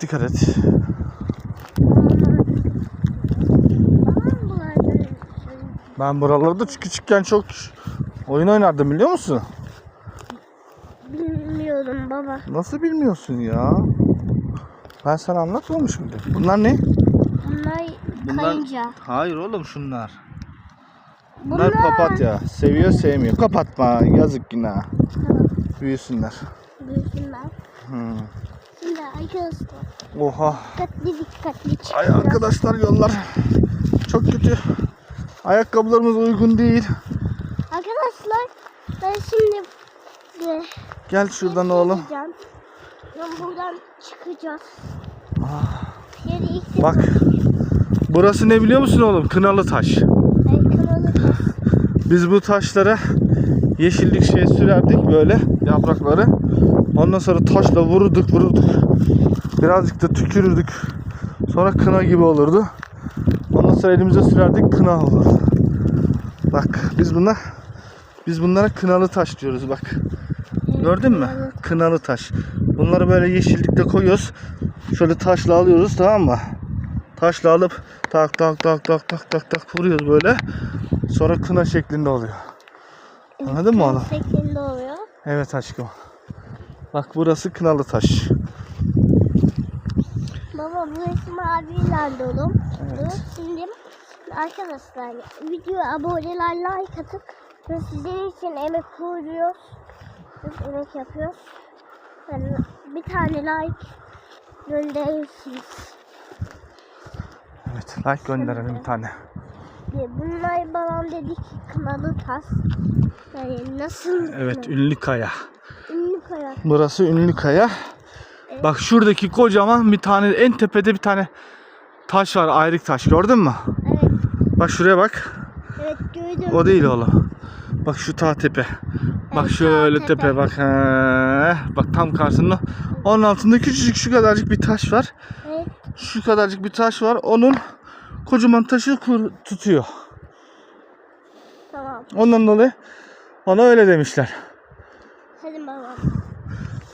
dikkat et. Ben buralarda küçükken çok oyun oynardım biliyor musun? bilmiyorum baba. Nasıl bilmiyorsun ya? Ben sana anlatmamış mıydım? Bunlar ne? Bunlar kayınca. Hayır oğlum şunlar. Bunlar, Bunlar papatya. Seviyor sevmiyor. Kapatma yazık günah. Büyüsünler. Büyüsünler. Hmm. Arkadaşlar Oha. dikkatli dikkatli Ay çıkacağız. arkadaşlar yollar çok kötü. Ayakkabılarımız uygun değil. Arkadaşlar ben şimdi Gel şuradan oğlum. Ben buradan çıkacağız. Ah, Bak. Burası ne biliyor musun oğlum? Kınalı taş. kanalı Biz bu taşlara yeşillik şey sürerdik böyle yaprakları. Ondan sonra taşla vururduk vururduk. Birazcık da tükürürdük. Sonra kına gibi olurdu. Ondan sonra elimize sürerdik kına olurdu. Bak biz buna biz bunlara kınalı taş diyoruz bak. Gördün mü? Kınalı taş. Bunları böyle yeşillikte koyuyoruz. Şöyle taşla alıyoruz tamam mı? Taşla alıp tak tak tak tak tak tak tak vuruyoruz böyle. Sonra kına şeklinde oluyor. Anladın mı oğlum? Şeklinde oluyor. Evet aşkım. Bak burası kınalı taş. Baba burası maviyle dolu. Evet. Şimdi arkadaşlar videoya aboneler like atıp ve sizin için emek koyuyoruz. Biz emek yapıyoruz. Yani bir tane like gönderirsiniz. Evet like gönderelim bir tane. Bunlar babam dedi ki kınalı tas. Yani nasıl? Evet ünlü kaya. Kaya. Burası ünlü kaya. Bak şuradaki kocaman bir tane en tepede bir tane taş var ayrık taş gördün mü? Evet. Bak şuraya bak. Evet gördüm. O değil oğlum. Bak şu ta tepe. Bak Evet, şöyle ta tepe. tepe. bak. He. Bak tam karşısında. Onun altında küçücük şu kadarcık bir taş var. Evet. Şu kadarcık bir taş var. Onun kocaman taşı tutuyor. Tamam. Ondan dolayı ona öyle demişler.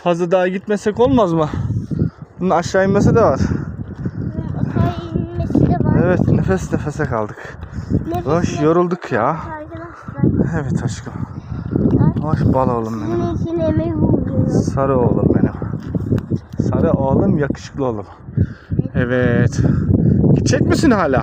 Fazla daha gitmesek olmaz mı? Bunun aşağı inmesi de var. Aşağı inmesi de var. Evet nefes nefese kaldık. Nefes nefes yorulduk ya. Arkadaşlar. Evet aşkım. Oy bal oğlum benim. Sizin için. Sarı oğlum benim. Sarı oğlum yakışıklı oğlum. Evet. Gidecek misin hala?